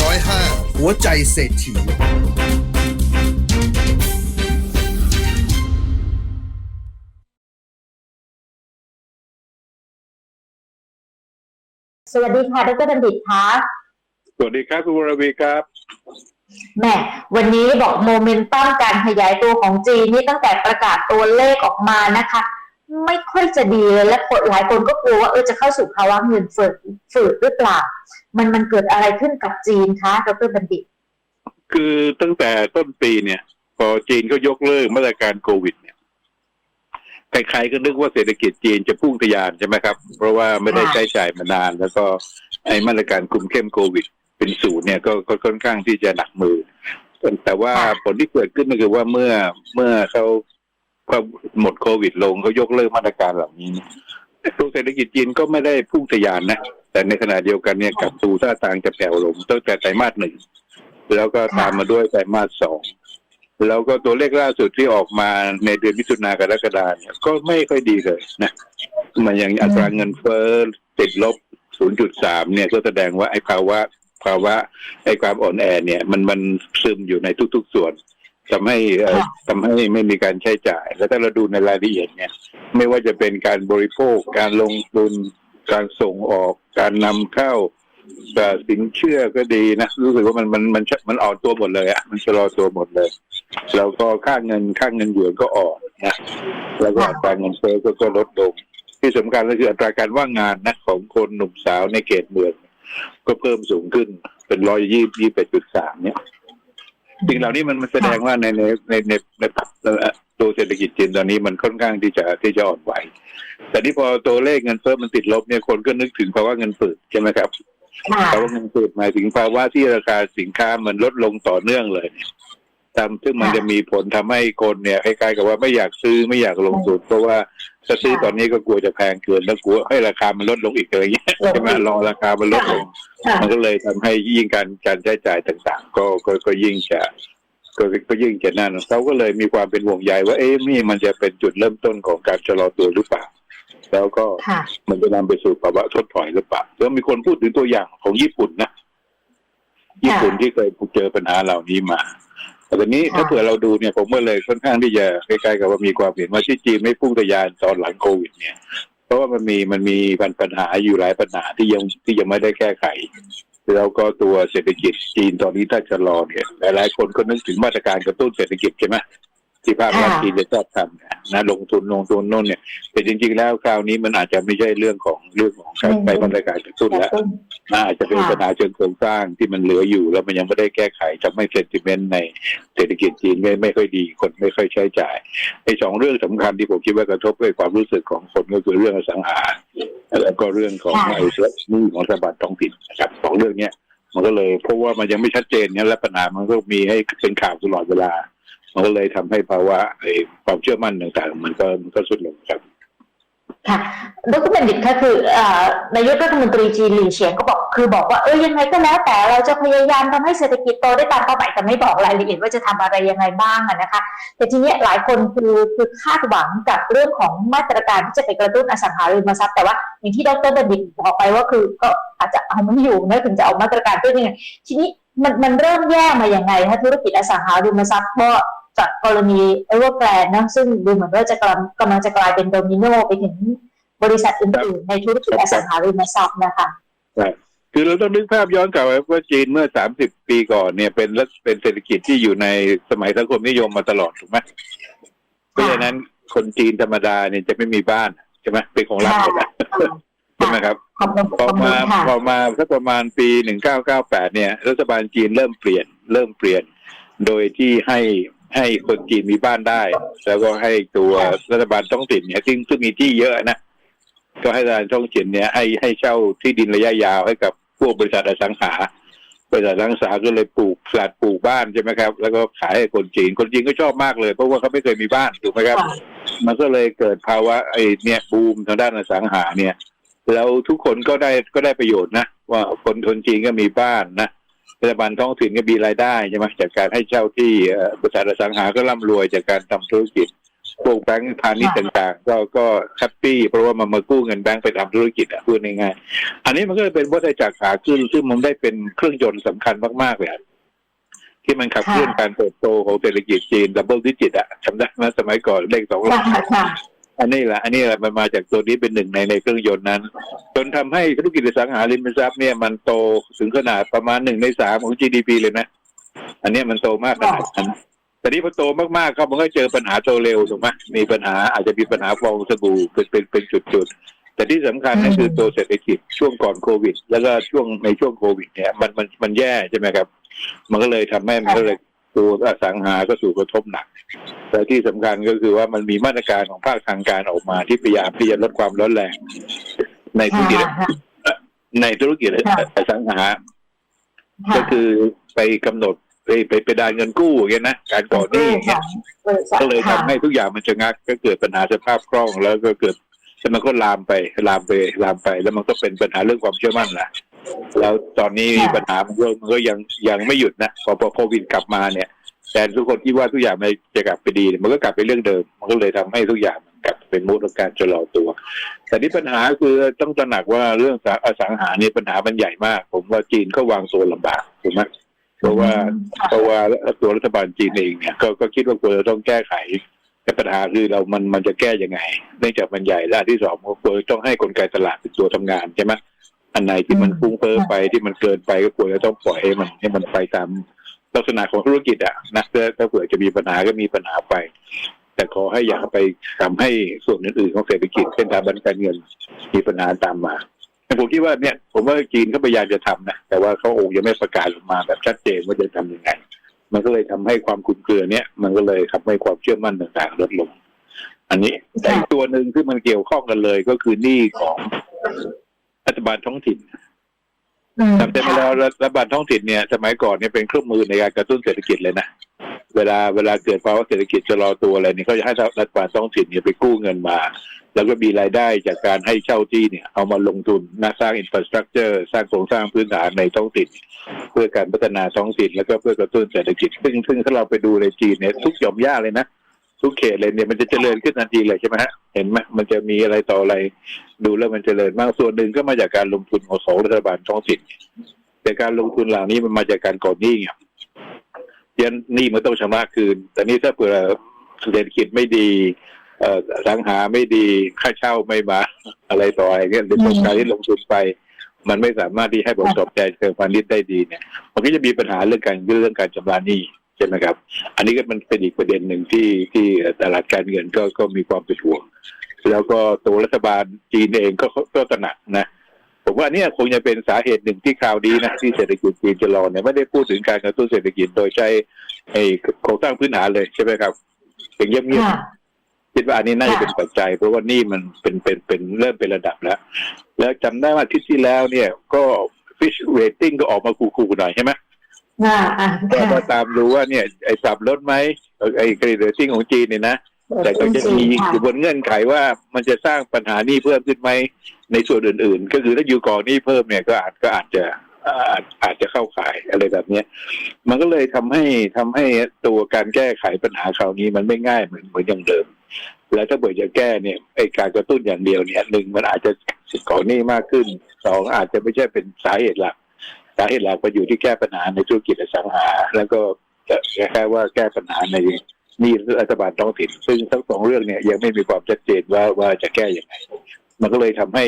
ร้อยห้าหัวใจเศรษฐี สวัสดีค่ะดรบัณฑิตคะสวัสดีครับคุณวรวีครับ แหม่วันนี้บอกโมเมนตัมการขยายตัวของจีนนี่ตั้งแต่ประกาศตัวเลขออกมานะคะ ไม่ค่อยจะดีเลยและคนหลายคนก็กลัวว่าเออจะเข้าสู่ภาวะเงินเฟ้อฝืดหรือเปล่า มันมันเกิดอะไรขึ้นกับจีนคะดรบัณฑิต คือตั้งแต่ต้นปีเนี่ยพอจีนก็ยกเลิกมาตรการโควิด เนี่ยใครๆก็นึกว่าเศรษฐกิจจีนจะพุ่งทะยานใช่ไหมครับ เพราะว่าไม่ได้ใช้จ่ายมานาน แล้วก็ไอ้มาตรการคุมเข้มโควิด เป็นศูนย์เนี่ยก็ค่อนข้างที่จะหนักมือ แต่ว่าผลที่เกิดขึ้นก็คือว่าเมื่อเมื่อเขาหมดโควิดลงเขายกเลิกมาตรการเหล่านี้เตัวเศรษฐกิจจีนก็ไม่ได้พุ่งทะยานนะ แต่ในขณะเดียวกันเนี่ยกับตูท่าทางจะแผ่วลงตั้งแต่ไตรมาสหนึ่งแล้วก็ตามมาด้วยไตรมาสสองแล้วก็ตัวเลขล่าสุดที่ออกมาในเดือนมิถุนากรกฎาเนี่ยก็ไม่ค่อยดีเลยนะมันยังอัตราเงินเฟ้อติดลบ 0.3 เนี่ยก็แสดงว่าไอ้ภาวะภาวะไอ้ความอ่อนแอเนี่ย มันมันซึมอยู่ในทุก ๆ ส่วน ทำให้เอ่อค่ะทำให้ไม่มีการใช้จ่าย แล้วถ้าเราดูในรายละเอียดเนี่ย ไม่ว่าจะเป็นการบริโภค การลงทุน การส่งออก การนำเข้าแต่สินเชื่อก็ดีนะ รู้สึกว่ามันมันมันมันอ่อนตัวหมดเลยอะมันชะลอตัวหมดเลย แล้วก็ค่าเงินค่าเงินหยวนก็อ่อนนะแล้วก็อัตราเงินเฟ้อก็ก็ลดลง ที่สำคัญก็คืออัตราการว่างงานนะของคนหนุ่มสาวในเขตเมือง ก็เพิ่มสูงขึ้นเป็นร้อยยี่ยี่สิบจุดสามเนี่ย สิ่งเหล่านี้มันมันแสดงว่าในในในในในตัวเศรษฐกิจจีนตอนนี้มันค่อนข้างที่จะที่จะอ่อนไหว แต่ที่พอตัวเลขเงินเฟ้อมันติดลบเนี่ยคนก็นึกถึงภาวะเงินฝืดใช่ไหมครับค่ะภาวะเงินฝืดหมายถึงภาวะที่ราคาสินค้ามันลดลงต่อเนื่องเลยเนี่ย ทำซึ่งมันจะมีผลทำให้คนเนี่ยคล้ายๆกับว่าไม่อยากซื้อไม่อยากลงทุนเพราะว่าถ้าซื้อตอนนี้ก็กลัวจะแพงเกินแล้วกลัวให้ราคามันลดลงอีกอะไรเงี้ยใช่ไหมรอราคามันลดลงค่ะมันก็เลยทำให้ยิ่งการการใช้จ่ายต่างๆ ก็ก็ก็ยิ่งจะก็ก็ยิ่งจะนั่นเขาก็เลยมีความเป็นห่วงใยว่าเอ๊ะนี่มันจะเป็นจุดเริ่มต้นของการชะลอตัวหรือเปล่าแล้วก็ค่ะมันจะนำไปสู่ภาวะถดถอยหรือเปล่าแล้วมีคนพูดถึงตัวอย่างของญี่ปุ่นนะ ญี่ปุ่นที่เคยเจอปัญหาเหล่านี้มา แต่ตอนนี้ค่ะถ้าเผื่อเราดูเนี่ยผมก็เลยค่อนข้างที่จะใกล้ๆกับว่ามีความเห็นว่าที่จีนไม่พุ่งทะยานตอนหลังโควิดเนี่ย เพราะว่ามันมีมันมีปัญหาอยู่หลายปัญหาที่ยังที่ยังไม่ได้แก้ไขแล้วก็ตัวเศรษฐกิจจีนตอนนี้ถ้าจะรอเนี่ยหลายๆคนก็นึกถึงมาตรการกระตุ้นเศรษฐกิจใช่ไหม ที่ภาครัฐค่ะจีนจะชอบทำเนี่ยนะลงทุนลงทุนโน่นเนี่ย แต่จริง ๆ แล้วคราวนี้มันอาจจะไม่ใช่เรื่องของเรื่องของการใช้มาตรการกระตุ้นแล้วน่าจะเป็นค่ะปัญหาเชิงโครงสร้างที่มันเหลืออยู่ แล้วมันยังไม่ได้แก้ไขทำให้เซนติเมนต์ในเศรษฐกิจจีนไม่ไม่ค่อยดีคนไม่ค่อยใช้จ่ายไอ้สองเรื่องสำคัญที่ผมคิดว่ากระทบกับความรู้สึกของคนก็คือเรื่องอสังหาแล้วก็เรื่องของค่ะไอ้หนี้ของสถาบันท้องถิ่นนะครับสองเรื่องเนี้ยมันก็เลยเพราะว่ามันยังไม่ชัดเจนเนี่ยและปัญหามันก็มีให้เป็นข่าวตลอดเวลา มันก็เลยทำให้ภาวะความเชื่อมั่นต่างๆ มันก็มันก็สุดลงครับค่ะดรบัณฑิตก็คืออนายกรัฐมนตรีจีนหลี่เฉียงก็บอกคือบอกว่าเออยังไงก็แล้วแต่เราจะพยายามทำให้เศรษฐกิจโตได้ตามเป้าหมายแต่ไม่บอกรายละเอียดว่าจะทำอะไรยังไงบ้างนะคะ แต่ทีนี้หลายคนคือคือคาดหวังกับเรื่องของมาตรการที่จะไปกระตุ้นอสังหาริมทรัพย์แต่ว่าอย่างที่ดรบัณฑิตบอกไปว่าคือก็อาจจะเอาไม่อยู่นะถึงจะเอามาตรการด้วยยังไงทีนี้ มันมันเริ่มแย่มาอย่างไงคะธุรกิจอสังหาริมทรัพย์เพราะจากกรณีเอเวอร์แกรนนะซึ่งดูเหมือนว่าจะกำลังกำลังจะกลายเป็นโดมิโนไปถึงบริษัทอื่นๆในธุรกิจอสังหาริมทรัพย์นะคะคือเราต้องนึกภาพย้อนกลับไปว่าจีนเมื่อสามสิบปีก่อนเนี่ยเป็นรัฐเป็นเศรษฐกิจที่อยู่ในสมัยสังคมนิยมมาตลอดถูกไหมเพราะฉะนั้นคนจีนธรรมดาเนี่ยจะไม่มีบ้านใช่ไหมเป็นของรัฐหมดแหละใช่ ไหมครับขอบคุณพอขอบคุมาณค่ะพอมาสักประมาณปีหนึ่งเก้าเก้าแปดเนี่ย รัฐบาลจีนเริ่มเปลี่ยน เริ่มเปลี่ยน โดยที่ให้ให้คนจีนมีบ้านได้ แล้วก็ให้ตัวรัฐบาลท้องถิ่นเนี่ยซึ่งซึ่งมีที่เยอะนะก็ให้รัฐบาลท้องถิ่นเนี่ยให้ให้เช่าที่ดินระยะยาวให้กับพวกบริษัทอสังหาบริษัทอสังหาก็เลยปลูกสลัดปลูกบ้านใช่ไหมครับ แล้วก็ขายให้คนจีนคนจีนก็ชอบมากเลย เพราะว่าเขาไม่เคยมีบ้านถูกไหมครับค่ะมันก็เลยเกิดภาวะไอ้เนี่ยบูมทางด้านอสังหาเนี่ย แล้วทุกคนก็ได้ก็ได้ประโยชน์นะว่าคนคนจีนก็มีบ้านนะรัฐบาลท้องถิ่นก็มีรายได้ใช่ไหมจากการให้เช่าที่บริษัทอสังหาก็ร่ำรวยจากการทำธุรกิจพวกแบงก์พาณิชย์ต่างๆ ก็ก็แฮปปี้เพราะว่ามันมากู้เงินแบงก์ไปทำธุรกิจอะพูดง่ายๆอันนี้มันก็เลยเป็นวัฏจักรขาขึ้นซึ่งมันได้เป็นเครื่องยนต์สำคัญมากๆเลยที่มันขับเคลื่อนการเติบโตของเศรษฐกิจจีนดับเบิลดิจิตอะจำได้ไหมสมัยก่อนเลขสองหลัก อันนี้แหละ อันนี้แหละมันมาจากตัวนี้เป็นหนึ่งในในเครื่องยนต์นั้น จนทำให้ธุรกิจอสังหาริมทรัพย์เนี่ยมันโตถึงขนาดประมาณหนึ่งในสามของ GDP เลยนะ อันเนี้ยมันโตมากขนาดนั้นแต่นี้พอโตมากๆก็มันก็เจอปัญหาโตเร็วถูกไหมมีปัญหาอาจจะมีปัญหาฟองสบู่เป็นเป็นเป็นจุดๆ แต่ที่สำคัญนั่นคือตัวเศรษฐกิจช่วงก่อนโควิด แล้วก็ช่วงในช่วงโควิด เนี่ยมันมันมันแย่ใช่ไหมครับ มันก็เลยทำให้มันก็เลย ตัวอสังหาก็ถูกกระทบหนัก แต่ที่สำคัญก็คือว่ามันมีมาตรการของภาคทางการออกมาที่พยายามที่จะลดความร้อนแรง ในธุรกิจค่ะในธุรกิจค่ะอสังหาค่ะก็คือไปกำหนดไปไปไปดานเงินกู้อย่างเงี้ยนะการก่อหนี้อย่างเงี้ยบริษัทก็เลยทำค่ะให้ทุกอย่างมันชะงักก็เกิดปัญหาสภาพคล่องแล้วก็เกิดแล้วมันก็ลามไปลามไปลามไป แล้วมันก็เป็นปัญหาเรื่องความเชื่อมั่นแหละ แล้วตอนนี้มีปัญหามันก็มันก็ยังยังไม่หยุดนะพอพอโควิดกลับมาเนี่ย แต่ทุกคนคิดว่าทุกอย่างมันจะกลับไปดีเนี่ยมันก็กลับไปเรื่องเดิม มันก็เลยทำให้ทุกอย่างมันกลับเป็นมูดของการชะลอตัว แต่นี่ปัญหาคือต้องตระหนักว่าเรื่องอสังหาเนี่ยปัญหามันใหญ่มาก ผมว่าจีนก็วางตัวลำบากถูกไหมเพราะว่าค่ะเพราะว่าตัวรัฐบาลจีนเองเนี่ยก็ก็คิดว่าควรจะต้องแก้ไขแต่ปัญหาคือเรามันมันจะแก้ยังไงเนื่องจากมันใหญ่และอันที่สองก็ควรจะต้องให้กลไกตลาดเป็นตัวทำงานใช่ไหม อันไหนที่มันฟุ้งเฟ้อไปที่มันเกินไปก็ควรจะต้องปล่อยให้มันให้มันไปตามลักษณะของธุรกิจอะนะถ้าถ้าเผื่อจะมีปัญหาก็มีปัญหาไป แต่ขอให้อย่าไปทำให้ส่วนอื่นๆของเศรษฐกิจเช่นทางการเงินมีปัญหาตามมาแต่ผมคิดว่าเนี่ย ผมว่าจีนเขาพยายามจะทำนะแต่ว่าเขาโองยังไม่ประกาศออกมาแบบชัดเจนว่าจะทำยังไง มันก็เลยทำให้ความคลุมเครือเนี่ย มันก็เลยทำให้ความเชื่อมั่นต่างๆลดลง อันนี้แต่อีกตัวหนึ่งที่มันเกี่ยวข้องกันเลยก็คือหนี้ของ รัฐบาลท้องถิ่นอืมจำได้ไหมแล้วรัฐบาลท้องถิ่นเนี่ยสมัยก่อนเนี่ยเป็นเครื่องมือในการกระตุ้นเศรษฐกิจเลยนะเวลาเวลาเกิดภาวะเศรษฐกิจชะลอตัวอะไรเนี่ยเขาจะให้รัฐบาลท้องถิ่นเนี่ยไปกู้เงินมา แล้วก็มีรายได้จากการให้เช่าที่เนี่ย เอามาลงทุนนะสร้างอินฟราสตรักเจอร์สร้างโครงสร้างพื้นฐานในท้องถิ่น เพื่อการพัฒนาท้องถิ่นแล้วก็เพื่อกระตุ้นเศรษฐกิจ ซึ่งซึ่งถ้าเราไปดูในจีนเนี่ยทุกหย่อมย่าเลยนะ ทุกเขตเลยเนี่ยมันจะเจริญขึ้นทันทีเลยใช่ไหมฮะเห็นไหมมันจะมีอะไรต่ออะไร ดูแล้วมันเจริญมากส่วนหนึ่งก็มาจากการลงทุนของรัฐบาลท้องถิ่นแต่การลงทุนเหล่านี้มันมาจากการก่อนหนี้ไงยันหนี้มันต้องชำระคืน แต่นี่ถ้าเผื่อเศรษฐกิจไม่ดีเอ่อสังหาไม่ดีค่าเช่าไม่มาอะไรต่ออะไรเงี้ยในโครงการที่ลงทุนไป มันไม่สามารถที่ให้ผลตอบแทนเชิงพาณิชย์ได้ดีเนี่ย มันก็จะมีปัญหาเรื่องการเรื่องการชำระหนี้ ใช่ไหมครับ อันนี้ก็มันเป็นอีกประเด็นหนึ่งที่ที่ตลาดการเงินก็ก็มีความเป็นห่วง แล้วก็ตัวรัฐบาลจีนเองก็ก็ตระหนักนะผมว่าเนี่ยคงจะเป็นสาเหตุหนึ่งที่ข่าวดีนะที่เศรษฐกิจจีนจะรอเนี่ยไม่ได้พูดถึงการกระตุ้นเศรษฐกิจโดยใช้ไอ้โครงสร้างพื้นฐานเลยใช่ไหมครับเป็นเงียบค่ะๆคิดว่าอันนี้น่าจะเป็นปัจจัย เพราะว่านี่มันเป็นเป็นเป็นเริ่มเป็นระดับแล้ว แล้วจำได้ว่าอาที่ที่แล้วเนี่ยก็ฟิชเรตติ้งก็ออกมาคูๆหน่อยใช่ไหมค่ะอะ ก็ค่ะมาตามดูว่าเนี่ย ไอ้ปรับลดไหมไอ้เครดิตเรตติ้งของจีนเนี่ยนะแต่ก็จะมีอยู่บนเงื่อนไขว่ามันจะสร้างปัญหานี้เพิ่มขึ้นไหมในส่วนอื่น ๆ ก็คือถ้าอยู่ก่อนนี้เพิ่มเนี่ยก็อาจก็อาจจะอาจอาจจะเข้าข่ายอะไรแบบเนี้ย มันก็เลยทำให้ทำให้ตัวการแก้ไขปัญหาคราวนี้มันไม่ง่ายเหมือนเหมือนอย่างเดิม แล้วถ้าเบื่อจะแก้เนี่ยไอ้การกระตุ้นอย่างเดียวเนี่ยหนึ่งมันอาจจะก่อนหนี้มากขึ้นสองอาจจะไม่ใช่เป็นสาเหตุหลัก สาเหตุหลักมันอยู่ที่แก้ปัญหาในธุรกิจอสังหา แล้วก็คล้ายๆว่าแก้ปัญหาในหนี่รัฐบาลท้องถิ่น ซึ่งทั้งสองเรื่องเนี่ยยังไม่มีความชัดเจนว่าว่าจะแก้ยังไงมันก็เลยทำให้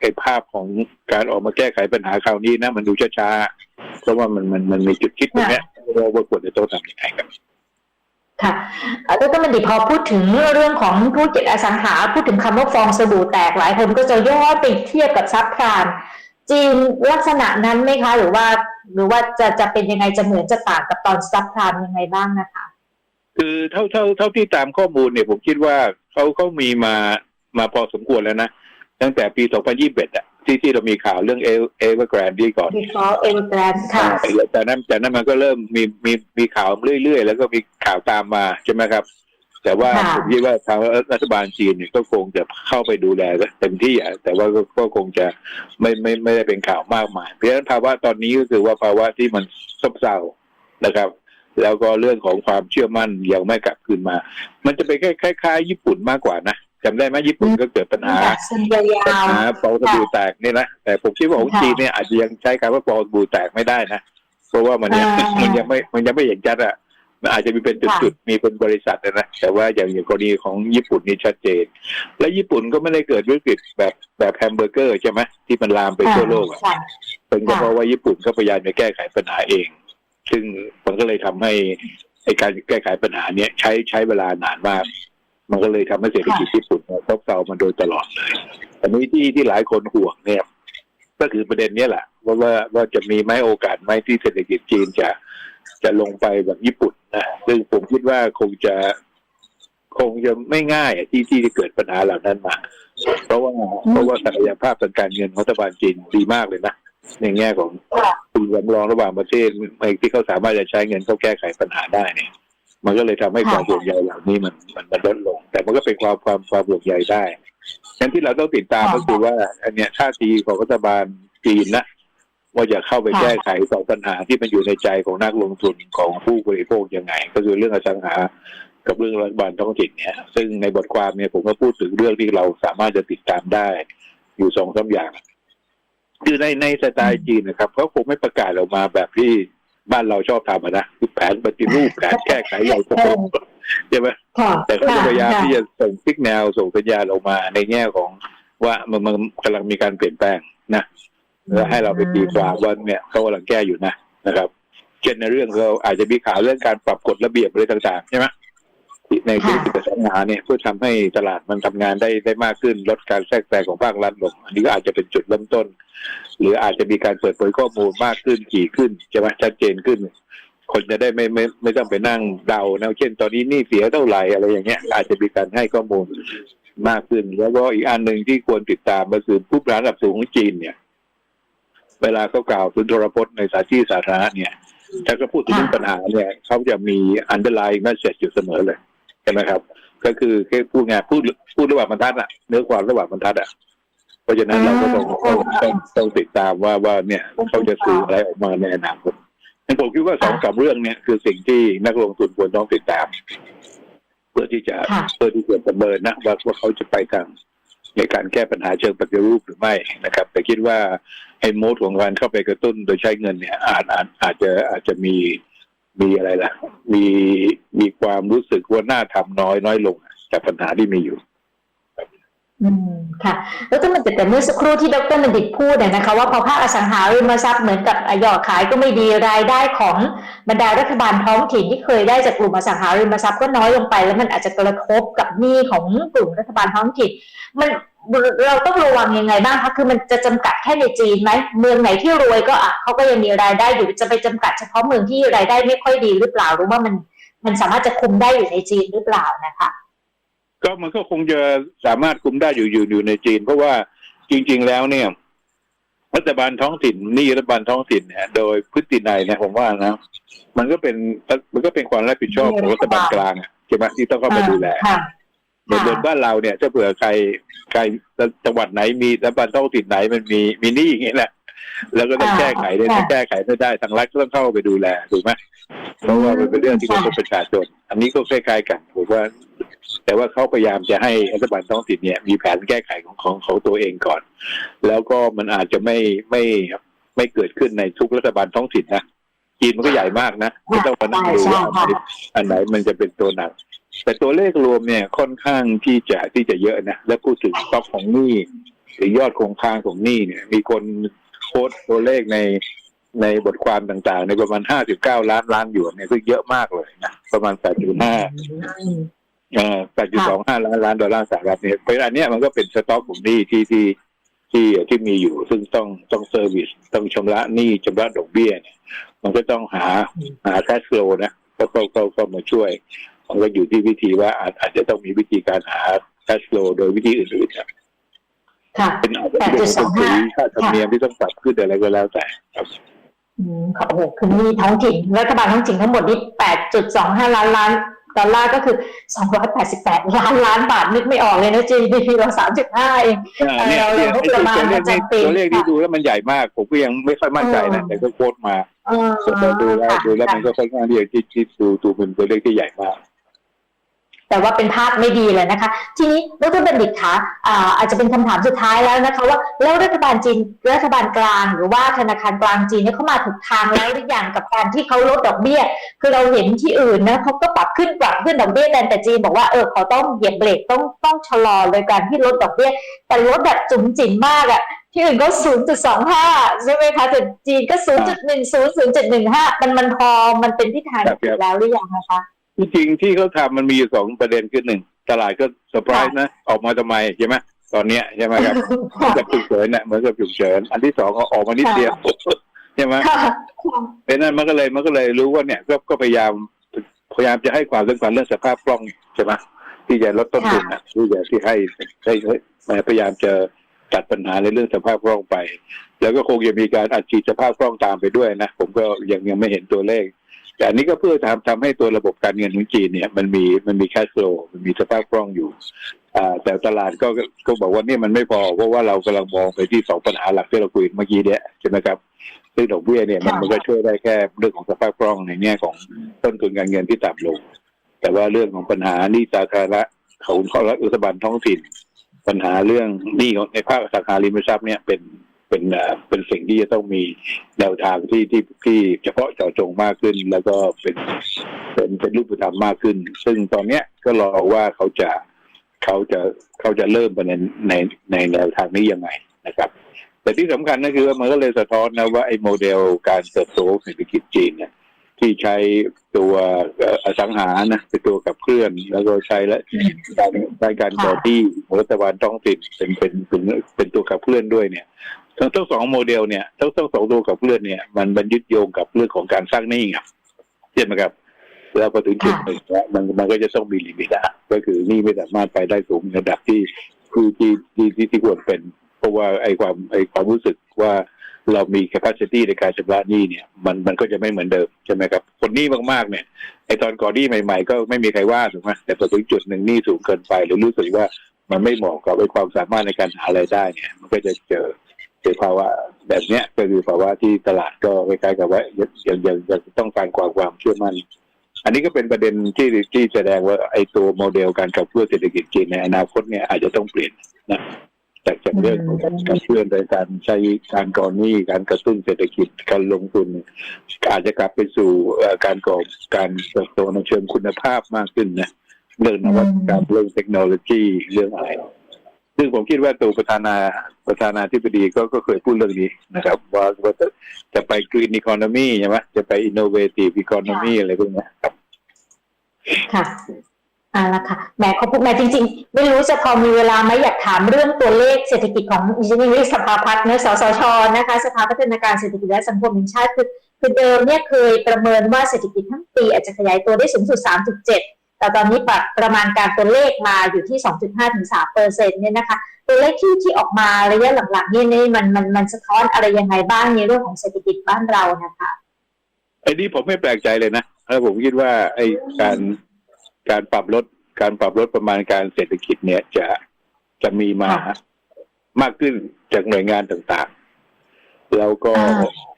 ไอ้ภาพของการออกมาแก้ไขปัญหาคราวนี้นะ มันดูช้าๆเพราะว่ามันมันมันมีจุดคิดตรงเนี้ยว่าว่าควรจะต้องทำยังไงครับค่ะเอ่อดรบัณฑิตพอพูดถึงเรื่องของธุรกิจอสังหา พูดถึงคำว่าฟองสบู่แตกหลายคนก็จะย้อนไปเทียบกับซับพลาน จีนลักษณะนั้นไหมคะ หรือว่าหรือว่าจะจะเป็นยังไงจะเหมือนจะต่างกับตอนซับพลานยังไงบ้างนะคะ คือเท่าเท่าเท่าที่ตามข้อมูลเนี่ยผมคิดว่าเขาเขามีมามาพอสมควรแล้วนะ ตั้งแต่ปี 2021อะที่ที่เรามีข่าวเรื่องเอเอเวอร์แกรนดี้ก่อน default evergrande ค่ะแต่นั้นแต่นั้นมันก็เริ่มมีมีมีข่าวเรื่อยๆ แล้วก็มีข่าวตามมาใช่ไหมครับ แต่ว่าค่ะผมคิดว่าทางรัฐบาลจีนเนี่ยก็คงจะเข้าไปดูแลเต็มที่อะแต่ว่าก็ก็คงจะไม่ไม่ไม่ได้เป็นข่าวมากมาย เพราะฉะนั้นภาวะตอนนี้ก็คือว่าภาวะที่มันซบเซานะครับ แล้วก็เรื่องของความเชื่อมั่นยังไม่กลับคืนมา มันจะไปคล้ายๆญี่ปุ่นมากกว่านะจำได้ไหมญี่ปุ่นก็เกิดปัญหาจากเส้นยาปัญวหาฟองสบู่แตกนี่นะแต่ผมคิดว่าของค่ะจีนเนี่ยอาจจะยังใช้คำว่าฟองสบู่แตกไม่ได้นะ เพราะว่ามันยังอ่ามัมันยังไม่มันยังไม่เห็นชัดอะ มันอาจจะมีเป็นจุดๆมีเป็นบริษัทนะแต่ว่าอย่างอย่างกรณีของญี่ปุ่นนี่ชัดเจน และญี่ปุ่นก็ไม่ได้เกิดวิกฤตแบบแบบแฮมเบอร์เกอร์ใช่ไหมที่มันลามไปๆทั่วโลกอะค่ะเป็นก็ค่ะเพราะว่าญี่ปุ่นก็พยายามจะแก้ไขปัญหาเอง ซึ่งมันก็เลยทำให้ไอการแก้ไขปัญหาเนี้ยใช้ใช้เวลานานมาก มันก็เลยทำให้เศรษฐกิจญี่ปุ่นเนี่ยซบเซามาโดยตลอดเลยอันนี้ที่ที่หลายคนห่วงเนี่ยก็คือประเด็นเนี้ยแหละว่าว่าว่าจะมีไหมโอกาสไหมที่เศรษฐกิจจีนจะจะลงไปแบบญี่ปุ่น นะซึ่งผมคิดว่าคงจะคงจะไม่ง่ายอะที่ที่จะเกิดปัญหาเหล่านั้นมา เพราะว่าเพราะว่าศักยภาพทางการเงินของรัฐบาลจีนดีมากเลยนะในแง่ของค่ะทุนสำรองระหว่างประเทศที่เขาสามารถจะใช้เงินเข้าแก้ไขปัญหาได้เนี่ย มันก็เลยทำให้ความห่วงใยเหล่านี้มันมันมันลดลง แต่มันก็เป็นความความความห่วงใยได้งั้นที่เราต้องติดตามก็คือว่า อันเนี้ยท่าทีของรัฐบาลจีนนะ ว่าจะเข้าไปแก้ไขสองปัญหาที่มันอยู่ในใจของนักลงทุนของผู้บริโภคยังไง ก็คือเรื่องอสังหากับเรื่องรัฐบาลท้องถิ่นเนี่ย ซึ่งในบทความเนี่ยผมก็พูดถึงเรื่องที่เราสามารถจะติดตามได้ อยู่สองสามอย่าง คือในในสไตล์จีนนะครับเขาคงไม่ประกาศออกมาแบบที่บ้านเราชอบทำอะนะคือแผนปฏิรูปแผนแก้ไขใหญ่โตใช่ไหมค่ะแต่เขาจะพยายามค่ะที่จะส่งสิกแนวส่งสัญญาณออกมาในแง่ของว่ามันมันกำลังมีการเปลี่ยนแปลงนะ แล้วให้เราไปตีความว่าเนี่ยเขากำลังแก้อยู่นะนะครับ เช่นในเรื่องเราอาจจะมีข่าวเรื่องการปรับกฎระเบียบอะไรต่างๆใช่ไหมในธุรกิจสังหาเนี่ยเพื่อทำให้ตลาดมันทำงานได้ได้มากขึ้นลดการแทรกแซงของภาครัฐลงอันนี้ก็อาจจะเป็นจุดเริ่มต้น หรืออาจจะมีการเปิดเผยข้อมูลมากขึ้นถี่ขึ้นใช่ไหมชัดเจนขึ้น คนจะได้ไม่ไม่ไม่ต้องไปนั่งเดานะเช่น ตอนนี้หนี่เสียเท่าไหร่อะไรอย่างเงี้ย อาจจะมีการให้ข้อมูลมากขึ้น แล้วก็อีกอันหนึ่งที่ควรติดตามก็คือผู้บริหารระดับสูงของจีนเนี่ย เวลาเขากล่าวสุนทรพจน์ในสถานที่สาธารณะเนี่ยถ้าเขาพูดถึงเรื่องปัญหาเนี่ยเขาจะมี underlying message อยู่เสมอเลยใช่ไหมครับ ก็คือแค่พูดงานพูดพูดระหว่างบรรทัดอะเนื้อความระหว่างบรรทัดอะเพราะฉะนั้นเราก็ต้องต้องต้องต้องติดตามว่าว่าเนี่ยเขาจะสื่ออะไรออกมาในอนาคตงั้นผมคิดว่าสองสามเรื่องเนี่ยคือสิ่งที่นักลงทุนควรต้องติดตาม เพื่อที่จะค่ะเพื่อที่จะประเมินนะว่าว่าเขาจะไปทาง ในการแก้ปัญหาเชิงปฏิรูปหรือไม่นะครับ แต่คิดว่าไอ้โมดของการเข้าไปกระตุ้นโดยใช้เงินเนี่ยอาจอาจอาจจะอาจจะมีมีอะไรล่ะ มีมีความรู้สึกว่าน่าทำน้อยน้อยลงจากปัญหาที่มีอยู่ ค่ะแล้วก็มันแต่แต่เมื่อสักครู่ที่ดรบัณฑิตพูดเนี่ยนะคะว่าพอภาคอสังหาริมทรัพย์เหมือนกับอะยอดขายก็ไม่ดีรายได้ของบรรดารัฐบาลท้องถิ่นที่เคยได้จากกลุ่มอสังหาริมทรัพย์ก็น้อยลงไป แล้วมันอาจจะกระทบกับหนี้ของกลุ่มรัฐบาลท้องถิ่น มันเราต้องระวังยังไงบ้างคะคือมันจะจำกัดแค่ในจีนไหมเมืองไหนที่รวยก็อะเขาก็ยังมีรายได้อยู่จะไปจำกัดเฉพาะเมืองที่รายได้ไม่ค่อยดีหรือเปล่าหรือว่ามันมันสามารถจะคุมได้อยู่ในจีนหรือเปล่านะคะ ก็มันก็คงจะสามารถคุมได้อยู่อยู่อยู่ในจีน เพราะว่าจริง ๆ แล้วเนี่ยรัฐบาลท้องถิ่นหนี่รัฐบาลท้องถิ่นเนี่ยโดยพฤตินัยเนี่ยผมว่านะ มันก็เป็นมันก็เป็นความรับผิดชอบของรัฐบาลกลางอะใช่ไหมที่ต้องเข้ามาดูแลค่ะเหมือนเดิมบ้านเราเนี่ยถ้าเผื่อใครใครจังหวัดไหนมีรัฐบาลท้องถิ่นไหนมันมีมีหนี้อย่างเงี้ยแหละแล้วก็ต้องอ่าแก้ไขได้ค่ะถ้าแก้ไขไม่ได้ทางรัฐก็ต้องเข้าไปดูแลถูกไหมเพราะว่ามันเป็นเรื่องที่กระทบประชาชน อันนี้ก็คล้ายๆกันผมว่า แต่ว่าเขาพยายามจะให้รัฐบาลท้องถิ่นเนี่ยมีแผนแก้ไขของของของตัวเองก่อน แล้วก็มันอาจจะไม่ไม่ไม่เกิดขึ้นในทุกรัฐบาลท้องถิ่นนะจีนมันก็ใหญ่มากนะไม่ต้องมานั่งดูว่าอันไหนมันจะเป็นตัวหนัก แต่ตัวเลขรวมเนี่ยค่อนข้างที่จะที่จะเยอะนะและพูดถึงสต็อกของหนี้หรือยอดคงค้างของหนี้เนี่ย มีคนโค้ดตัวเลขในในบทความต่างๆ ในประมาณห้าสิบเก้าล้านล้านหยวนเนี่ยคือเยอะมากเลยนะ ประมาณแปดจุดห้า แปดจุดสองห้าล้านล้านดอลลาร์สหรัฐเนี่ยเพราะฉะนั้นอันเนี้ยมันก็เป็นสต็อกของหนี้ที่ที่ที่ที่มีอยู่ซึ่งต้องต้องเซอร์วิสต้องชำระหนี้ชำระดอกเบี้ยเนี่ยมันก็ต้องหาหาแคชโฟลนะก็ก็ก็ก็มาช่วย มันก็อยู่ที่วิธีว่าอาจอาจจะต้องมีวิธีการหาแคชโฟลโดยวิธีอื่นๆครับค่ะเป็นอาจจะเป็นภาษีค่าธรรมเนียมที่ต้องปรับขึ้นอะไรก็แล้วแต่ครับอืมโอ้โหคือหนี่ท้องถิ่นรัฐบาลท้องถิ่นทั้งหมดนี่แปดจุดสองห้าล้านล้าน ดอลลาร์ก็คือ 288 ล้านล้านบาทนึกไม่ออกเลยนะ GDP เรา 3.5 เองอ่าเนี่ยเราเนี่ยเราก็ประมาณตัวเลขนี้ประจำปีตัวเลขที่ค่ะดูแล้วมันใหญ่มาก ผมก็ยังไม่ค่อยมั่นใจนะเออแต่ก็โค้ดมาเออแต่ดูแล้วค่ะดูแล้วมันก็ค่อนข้างที่จะคิดคิดดูดูเป็นตัวเลขที่ใหญ่มาก แต่ว่าเป็นภาพไม่ดีเลยนะคะ ทีนี้ดรบัณฑิตคะอ่าอาจจะเป็นคำถามสุดท้ายแล้วนะคะว่าแล้วรัฐบาลจีนรัฐบาลกลางหรือว่าธนาคารกลางจีนเนี่ยเขามาถูกทางแล้วหรือยังกับการที่เขาลดดอกเบี้ย คือเราเห็นที่อื่นนะเขาก็ปรับขึ้นปรับขึ้นดอกเบี้ยแต่แต่จีนบอกว่าเออเขาต้องเหยียบเบรกต้องต้องชะลอเลยการที่ลดดอกเบี้ย แต่ลดแบบจุ๋มจิ๋มมากอะที่อื่นก็ 0.25 ใช่ไหมคะแต่จีนก็ 0.10 0.15 มันมันพอมันเป็นทิศทางครับครับแล้วหรือยังนะคะ ที่จริงที่เขาทำมันมีอยู่สองประเด็นคือหนึ่งตลาดก็เซอร์ไพรส์นะ ออกมาทำไมใช่ไหมตอนเนี้ยใช่ไหมครับเหมือนกับฉุกเฉินน่ะเหมือนกับฉุกเฉินอันที่สองก็ออกมานิดเดียวใช่ไหมค่ะเป็นนั้นมันก็เลยมันก็เลยรู้ว่าเนี่ยก็ก็พยายามพยายามจะให้ความสำคัญเรื่องสภาพคล่องใช่ไหมที่จะลดต้นทุนนะที่จะที่ให้ให้ให้พยายามจะตัดปัญหาในเรื่องสภาพคล่องไป แล้วก็คงจะมีการอัดฉีดสภาพคล่องตามไปด้วยนะ ผมก็ยังยังไม่เห็นตัวเลข แต่อันนี้ก็เพื่อทำทำให้ตัวระบบการเงินของจีนเนี่ยมันมีมันมีแคชโฟลมันมีสภาพคล่องอยู่อ่าแต่ตลาดก็ก็บอกว่านี่มันไม่พอเพราะว่าเรากำลังมองไปที่สองปัญหาหลักที่เราคุยเมื่อกี้เนี่ยใช่ไหมครับซึ่งดอกเบี้ยเนี่ยมันค่ะมันก็ช่วยได้แค่เรื่องของสภาพคล่องในแง่ของต้นทุนการเงินที่ต่ำลง แต่ว่าเรื่องของปัญหาหนี้สาธารณะของรัฐบาลท้องถิ่น ปัญหาเรื่องหนี้ของในภาคอสังหาริมทรัพย์เนี่ยเป็น เป็นเอ่อเป็นสิ่งที่จะต้องมีแนวทางที่ที่ที่เฉพาะเจาะจงมากขึ้น แล้วก็เป็นเป็นเป็นรูปธรรมมากขึ้น ซึ่งตอนเนี้ยก็รอว่าเขาจะเขาจะเขาจะเริ่มไปในในในแนวทางนี้ยังไงนะครับ แต่ที่สำคัญก็คือว่ามันก็เลยสะท้อนนะว่าไอ้โมเดลการเติบโตเศรษฐกิจจีนเนี่ยที่ใช้ตัวอสังหานะเป็นตัวขับเคลื่อน แล้วก็ใช้และการใช้การก่อที่รัฐบาลท้องถิ่นเป็นเป็นเป็นเป็นตัวขับเคลื่อนด้วยเนี่ย ทั้งทั้งสองโมเดลเนี่ยทั้งทั้งสองตัวขับเคลื่อนเนี่ยมันมันยึดโยงกับเรื่องของการสร้างหนี้ครับใช่ไหมครับแล้วพอถึงจุดหนึ่งเนี่ยมันมันก็จะต้องมีลิมิตอะก็คือหนี้ไม่สามารถไปได้สูงในระดับที่ที่ที่ที่ที่ที่ควรเป็น เพราะว่าไอ้ความไอ้ความรู้สึกว่าเรามี capacity ในการชำระหนี้เนี่ยมันมันก็จะไม่เหมือนเดิมใช่ไหมครับ คนหนี้มากๆเนี่ยไอ้ตอนก่อนหนี้ใหม่ ๆ ก็ไม่มีใครว่าถูกไหมแต่พอถึงจุดหนึ่งหนี้สูงเกินไปหรือรู้สึกว่ามันไม่เหมาะกับไอ้ความสามารถในการหารายได้เนี่ย มันก็จะเจอ เจอภาวะแบบเนี้ยก็คือภาวะที่ตลาดก็คล้ายๆกับว่ายังยังยังต้องการความความเชื่อมั่น อันนี้ก็เป็นประเด็นที่ที่แสดงว่าไอ้ตัวโมเดลการขับเคลื่อนเศรษฐกิจจีนในอนาคตเนี่ยอาจจะต้องเปลี่ยนนะจากจากเรื่องของการขับเคลื่อนโดยการใช้การก่อหนี้การกระตุ้นเศรษฐกิจการลงทุนอาจจะกลับไปสู่การก่อการเติบโตในเชิงคุณภาพมากขึ้นนะเรื่องนวัตกรรมเรื่องเทคโนโลยีเรื่องอะไร ซึ่งผมคิดว่าตัวประธานาประธานาธิบดีก็ก็เคยพูดเรื่องนี้นะครับ ว่าว่าจะจะไป green economy ใช่ไหมจะไป innovative economy อะไรพวกเนี้ยครับ ค่ะเอาละค่ะแหมขอบคุณแหมจริง ๆ ไม่รู้จะพอมีเวลาไหมอยากถามเรื่องตัวเลขเศรษฐกิจของดิฉันเรียกสภาพัฒน์เนอะสสชนะคะ สภาพัฒนาการเศรษฐกิจและสังคมแห่งชาติคือคือเดิมเนี่ยเคยประเมินว่าเศรษฐกิจทั้งปีอาจจะขยายตัวได้สูงสุด 3.7 แต่ตอนนี้ปรับประมาณการตัวเลขมาอยู่ที่ 2.5ถึง3เปอร์เซ็นต์เนี่ยนะคะ ตัวเลขที่ที่ออกมาระยะหลังๆเนี่ยนี่มันมันมันสะท้อนอะไรยังไงบ้างในเรื่องของเศรษฐกิจบ้านเรานะคะไอ้นี่ผมไม่แปลกใจเลยนะแล้วผมคิดว่าไอ้การการปรับลดการปรับลดประมาณการเศรษฐกิจเนี่ยจะจะมีมาค่ะมากขึ้นจากหน่วยงานต่างๆ แล้วก็อ่า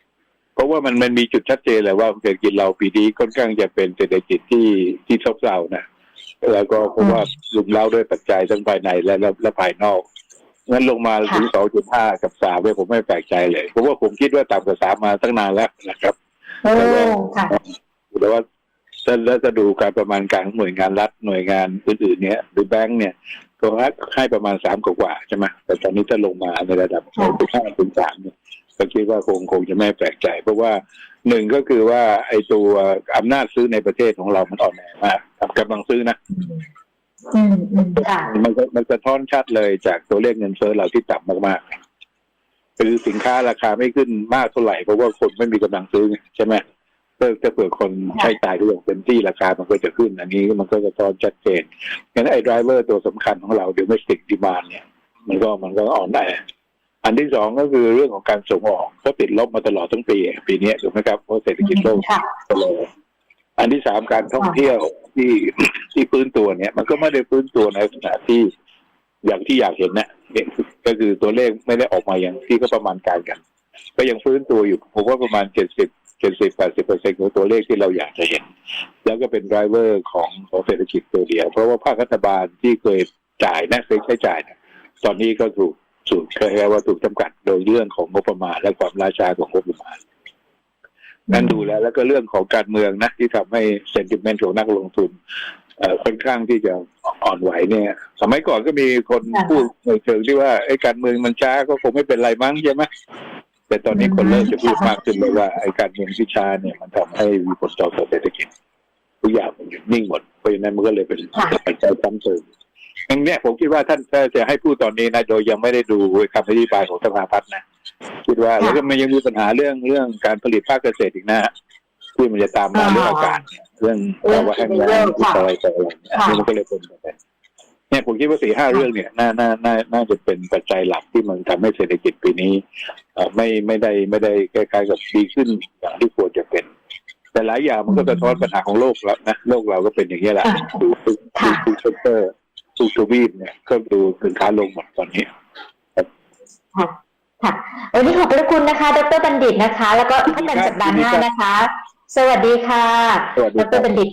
เพราะว่ามันมันมีจุดชัดเจนเลยว่าเศรษฐกิจเราปีนี้ค่อนข้างจะเป็นเศรษฐกิจที่ที่ซบเซานะแล้วก็เพราะว่าลุมเล้าด้วยปัจจัยทั้งภายในและและและภายนอกงั้นลงมาถึงสองจุดห้ากับสามเนี่ยผมไม่แปลกใจเลยเพราะว่าผมคิดว่าต่ำกว่าสามมาตั้งนานแล้วนะครับโอ้ค่ะแต่ว่าถ้าแล้วจะดูการประมาณการของหน่วยงานรัฐหน่วยงานอื่นๆ เนี่ยหรือแบงก์เนี่ยก็ให้ให้ประมาณสามกว่าๆใช่ไหมแต่ตอนนี้จะลงมาในระดับสองจุดห้าถึงสามเนี่ย ก็คิดว่าคงคงจะไม่แปลกใจ เพราะว่าหนึ่งก็คือว่าไอ้ตัวอำนาจซื้อในประเทศของเรามันอ่อนแอมากกำลังซื้อนะมันก็มันสะท้อนชัดเลยจากตัวเลขเงินเฟ้อเราที่ต่ำมากๆคือสินค้าราคาไม่ขึ้นมากเท่าไหร่เพราะว่าคนไม่มีกำลังซื้อไงใช่ไหมถ้าถ้าเผื่อคนใช้จ่ายได้อย่างเต็มที่ราคามันก็จะขึ้น อันนี้มันก็จะท้อนชัดเจนงั้นไอ้ดรเวอร์ตัวสำคัญของเรา domestic demand เนี่ย มันก็มันก็อ่อนแอ อันที่สองก็คือเรื่องของการส่งออกก็ติดลบมาตลอดทั้งปีปีนี้ถูกไหมครับเพราะเศรษฐกิจโลกค่ะก็เลยอันที่สามการท่องเที่ยวที่ที่ฟื้นตัวเนี่ย มันก็ไม่ได้ฟื้นตัวในขณะที่อย่างที่อยากเห็นนะเนี่ยก็คือตัวเลขไม่ได้ออกมาอย่างที่ก็ประมาณการกัน ก็ยังฟื้นตัวอยู่ผมว่าประมาณเจ็ดสิบเจ็ดสิบแปดสิบเปอร์เซ็นของตัวเลขที่เราอยากจะเห็น แล้วก็เป็นไดรเวอร์ของของเศรษฐกิจตัวเดียว เพราะว่าภาครัฐบาลที่เคยจ่ายนะเคยใช้จ่ายเนี่ยตอนนี้ก็ถูก สูญเคยว่าถูกจำกัดโดยเรื่องของงบประมาณ และความล่าช้าของงบประมาณนั่นดูแล้ว แล้วก็เรื่องของการเมืองนะที่ทำให้เซนติเมนต์ของนักลงทุนเอ่อค่อนข้างที่จะอ่อนไหวเนี่ย สมัยก่อนก็มีคนค่ะพูดในเชิงที่ว่าไอ้การเมืองมันช้าก็คงไม่เป็นไรมั้งใช่ไหมแต่ตอนนี้คนเริ่มจะพูดมากขึ้นเลยว่าไอ้การเมืองที่ช้าเนี่ยมันทำให้มีผลต่อเศรษฐกิจทุกอย่างมันหยุดนิ่งหมดเพราะฉะนั้นมันก็เลยเป็นค่ะปัจจัยซ้ำเติม อย่างเนี้ยผมคิดว่าท่านถ้าจะให้พูดตอนนี้นะโดยยังไม่ได้ดูคำอธิบายของสภาพัฒน์นะคิดว่าแล้วก็มันยังมีปัญหาเรื่องเรื่องการผลิตภาคเกษตรอีกนะฮะที่มันจะตามมาอ่าเรื่องอากาศเนี่ยเรื่องภาวะแห้งแล้งที่อะไรต่ออะไรเนี่ยค่ะนี่มันก็เลยเป็นประเด็นเนี่ยผมคิดว่าสี่ห้าเรื่องเนี่ยน่าน่าน่าน่าจะเป็นปัจจัยหลักที่มันทำให้เศรษฐกิจปีนี้เอ่อไม่ไม่ได้ไม่ได้คล้ายๆกับดีขึ้นอย่างที่ควรจะเป็น แต่หลายอย่างมันก็สะท้อนปัญหาของโลกแล้วนะโลกเราก็เป็นอย่างนี้ยแหละค่ะดูดูค่ะดูเซกเตอร์ ทุกทวีปเนี่ยก็ดูถึงขาลงหมดตอนนี้ค่ะค่ะวันนี้ขอบพระคุณนะคะ ดรบัณฑิตนะคะ แล้วก็พบกันสัปดาห์หน้านะคะ สวัสดีค่ะสวัสดีดครัรบบัณฑิต